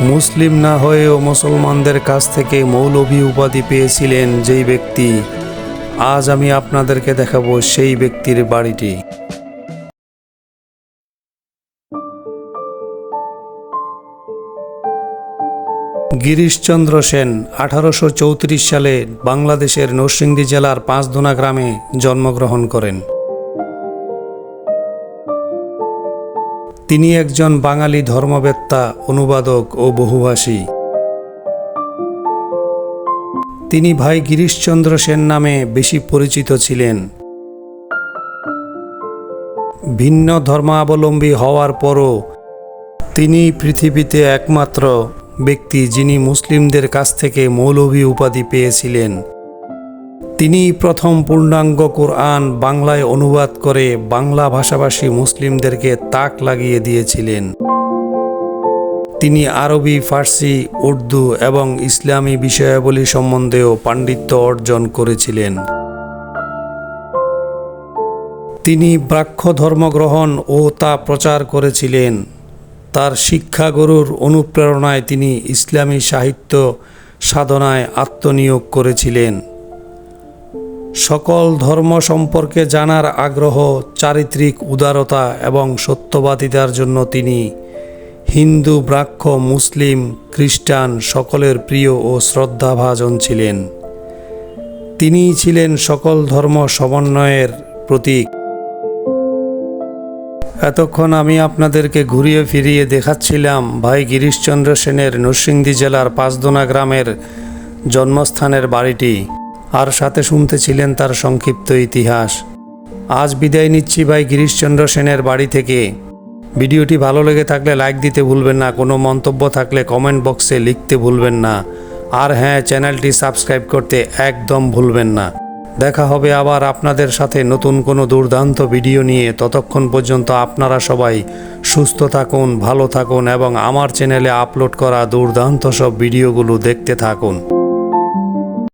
মুসলিম না হয়েও মুসলমানদের কাছ থেকে মৌলভী উপাধি পেয়েছিলেন যেই ব্যক্তি। আজ আমি আপনাদেরকে দেখাবো সেই ব্যক্তির বাড়িটি। গিরিশচন্দ্র সেন আঠারোশো চৌত্রিশ সালে বাংলাদেশের নরসিংদী জেলার পাঁচদোনা গ্রামে জন্মগ্রহণ করেন। তিনি একজন বাঙালি ধর্মবেত্তা, অনুবাদক ও বহুভাষী। তিনি ভাই গিরিশচন্দ্র সেন নামে বেশি পরিচিত ছিলেন। ভিন্ন ধর্মাবলম্বী হওয়ার পরও তিনি পৃথিবীতে একমাত্র ব্যক্তি যিনি মুসলিমদের কাছ থেকে মৌলভী উপাধি পেয়েছিলেন। তিনি প্রথম পূর্ণাঙ্গ কোরআন বাংলায় অনুবাদ করে বাংলা ভাষাভাষী মুসলিমদেরকে তাক লাগিয়ে দিয়েছিলেন। তিনি আরবি, ফার্সি, উর্দু এবং ইসলামী বিষয়াবলী সম্বন্ধেও পাণ্ডিত্য অর্জন করেছিলেন। তিনি ব্রাক্ষ ধর্মগ্রহণ ও তা প্রচার করেছিলেন। তার শিক্ষাগুরুর অনুপ্রেরণায় তিনি ইসলামী সাহিত্য সাধনায় আত্মনিয়োগ করেছিলেন। সকল ধর্ম সম্পর্কে জানার আগ্রহ, চারিত্রিক উদারতা এবং সত্যবাদিতার জন্য তিনি হিন্দু ব্রাহ্ম মুসলিম, খ্রিস্টান সকলের প্রিয় ও শ্রদ্ধাভাজন ছিলেন। তিনিই ছিলেন সকল ধর্ম সমন্বয়ের প্রতীক। এতক্ষণ আমি আপনাদেরকে ঘুরিয়ে ফিরিয়ে দেখাচ্ছিলাম ভাই গিরিশচন্দ্র সেনের নরসিংদী জেলার পাঁচদোনা গ্রামের জন্মস্থানের বাড়িটি। আর সাথে শুনতেছিলেন তার সংক্ষিপ্ত ইতিহাস। আজ বিদায় নিচ্ছি ভাই গিরিশচন্দ্র সেনের বাড়ি থেকে। ভিডিওটি ভালো লেগে থাকলে লাইক দিতে ভুলবেন না, কোনো মন্তব্য থাকলে কমেন্ট বক্সে লিখতে ভুলবেন না। আর হ্যাঁ চ্যানেলটি সাবস্ক্রাইব করতে একদম ভুলবেন না। দেখা হবে আবার আপনাদের সাথে নতুন কোনো দুর্দান্ত ভিডিও নিয়ে। ততক্ষণ পর্যন্ত আপনারা সবাই সুস্থ থাকুন, ভালো থাকুন এবং আমার চ্যানেলে আপলোড করা দুর্দান্ত সব ভিডিওগুলো দেখতে থাকুন।